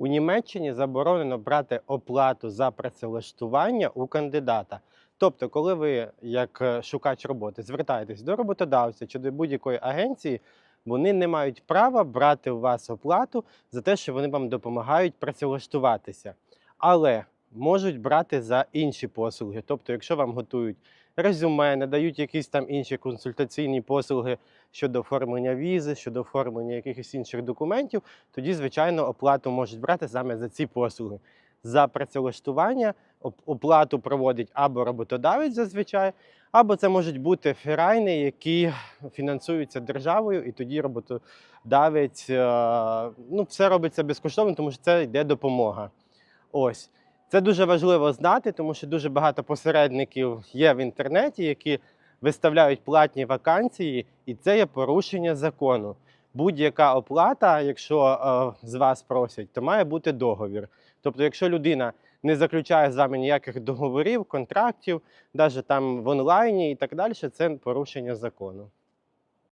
У Німеччині заборонено брати оплату за працевлаштування у кандидата. Тобто, коли ви, як е, шукач роботи, звертаєтесь до роботодавця чи до будь-якої агенції, вони не мають права брати у вас оплату за те, що вони вам допомагають працевлаштуватися. Але можуть брати за інші послуги. Тобто, якщо вам готують резюме, надають якісь там інші консультаційні послуги щодо оформлення візи, щодо оформлення якихось інших документів, тоді, звичайно, оплату можуть брати саме за ці послуги. За працевлаштування оплату проводить або роботодавець зазвичай, або це можуть бути ферайни, які фінансуються державою, і тоді роботодавець е, ну, все робиться безкоштовно, тому що це йде допомога. Ось. Це дуже важливо знати, тому що дуже багато посередників є в інтернеті, які виставляють платні вакансії, і це є порушення закону. Будь-яка оплата, якщо е, з вас просять, то має бути договір. Тобто, якщо людина не заключає з вами ніяких договорів, контрактів, навіть там в онлайні і так далі, це порушення закону.